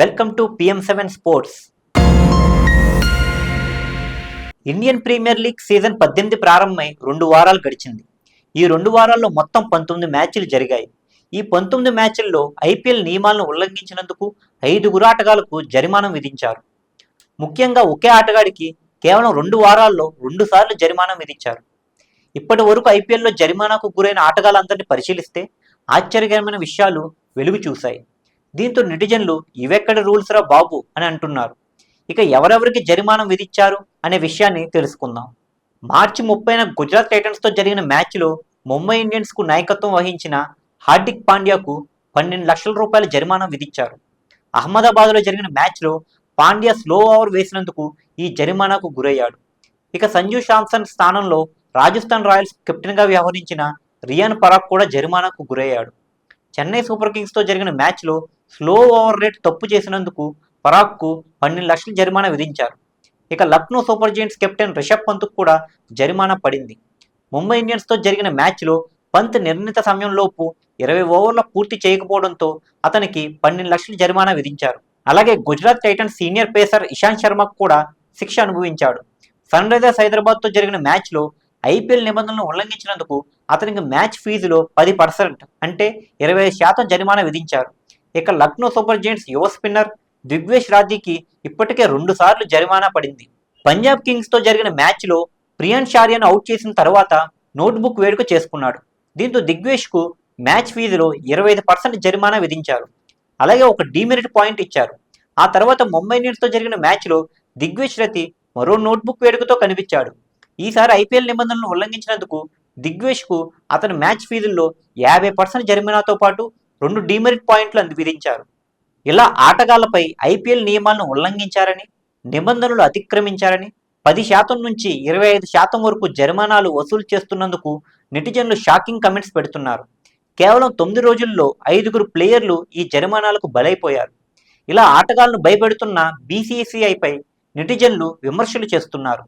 Welcome to PM seven sports Indian premier league season పద్దెనిమిది ప్రారంభమై రెండు వారాలు గడిచింది. ఈ రెండు వారాల్లో మొత్తం పంతొమ్మిది మ్యాచ్లు జరిగాయి. ఈ పంతొమ్మిది మ్యాచ్ల్లో ఐపీఎల్ నియమాలను ఉల్లంఘించినందుకు ఐదుగురు ఆటగాళ్ళకు జరిమానా విధించారు. ముఖ్యంగా ఒకే ఆటగాడికి కేవలం రెండు వారాల్లో రెండు సార్లు జరిమానా విధించారు. ఇప్పటి వరకు ఐపీఎల్లో జరిమానాకు గురైన ఆటగాళ్ళందరినీ పరిశీలిస్తే ఆశ్చర్యకరమైన విషయాలు వెలుగు చూశాయి. దీంతో నెటిజన్లు ఇవెక్కడ రూల్స్ రా బాబు అని అంటున్నారు. ఇక ఎవరెవరికి జరిమానా విధించారు అనే విషయాన్ని తెలుసుకుందాం. మార్చి ముప్పైన గుజరాత్ టైటన్స్తో జరిగిన మ్యాచ్లో ముంబై ఇండియన్స్కు నాయకత్వం వహించిన హార్దిక్ పాండ్యాకు పన్నెండు లక్షల రూపాయల జరిమానా విధించారు అహ్మదాబాద్లో జరిగిన మ్యాచ్లో పాండ్యా స్లో ఓవర్ వేసినందుకు ఈ జరిమానాకు గురయ్యాడు. ఇక సంజు శాంసన్ స్థానంలో రాజస్థాన్ రాయల్స్ కెప్టెన్గా వ్యవహరించిన రియాన్ పరాగ్ కూడా జరిమానాకు గురయ్యాడు. చెన్నై సూపర్ కింగ్స్తో జరిగిన మ్యాచ్లో స్లో ఓవర్ రేట్ తప్పు చేసినందుకు పరాగ్కు పన్నెండు లక్షల జరిమానా విధించారు. ఇక Lucknow super giants captain Rishabh పంత్కు కూడా జరిమానా పడింది. ముంబై ఇండియన్స్తో జరిగిన మ్యాచ్లో పంత్ నిర్ణీత సమయంలోపు ఇరవై ఓవర్ల పూర్తి చేయకపోవడంతో అతనికి పన్నెండు లక్షల జరిమానా విధించారు. అలాగే Gujarat titans senior pacer Ishant శర్మకు కూడా శిక్ష అనుభవించాడు. సన్ రైజర్స్ హైదరాబాద్తో జరిగిన మ్యాచ్లో ఐపీఎల్ నిబంధనలను ఉల్లంఘించినందుకు అతనికి మ్యాచ్ ఫీజులో పది పర్సెంట్ అంటే ఇరవై శాతం జరిమానా విధించారు. ఇక లక్నో సూపర్ జెయింట్స్ యువ స్పిన్నర్ దిగ్వేష్ రాజీకి ఇప్పటికే రెండు సార్లు జరిమానా పడింది. పంజాబ్ కింగ్స్తో జరిగిన మ్యాచ్లో ప్రియాన్ షారియాను అవుట్ చేసిన తర్వాత నోట్బుక్ వేడుక చేసుకున్నాడు. దీంతో దిగ్వేష్కు మ్యాచ్ ఫీజులో ఇరవై ఐదు పర్సెంట్ జరిమానా విధించారు. అలాగే ఒక డీమెరిట్ పాయింట్ ఇచ్చారు. ఆ తర్వాత ముంబై ఇండియన్స్తో జరిగిన మ్యాచ్లో దిగ్వేష్ రతి మరో నోట్బుక్ వేడుకతో కనిపించాడు. ఈసారి ఐపీఎల్ నిబంధనలను ఉల్లంఘించినందుకు దిగ్వేష్కు అతని మ్యాచ్ ఫీజుల్లో యాభై పర్సెంట్ జరిమానాతో పాటు రెండు డిమెరిట్ పాయింట్లు అంది విధించారు. ఇలా ఆటగాళ్ళపై ఐపీఎల్ నియమాలను ఉల్లంఘించారని నిబంధనలు అతిక్రమించారని పది శాతం నుంచి ఇరవై ఐదు శాతం వరకు జరిమానాలు వసూలు చేస్తున్నందుకు నెటిజన్లు షాకింగ్ కమెంట్స్ పెడుతున్నారు. కేవలం తొమ్మిది రోజుల్లో ఐదుగురు ప్లేయర్లు ఈ జరిమానాలకు బలైపోయారు. ఇలా ఆటగాళ్ళను భయపెడుతున్న బీసీసీఐపై నెటిజన్లు విమర్శలు చేస్తున్నారు.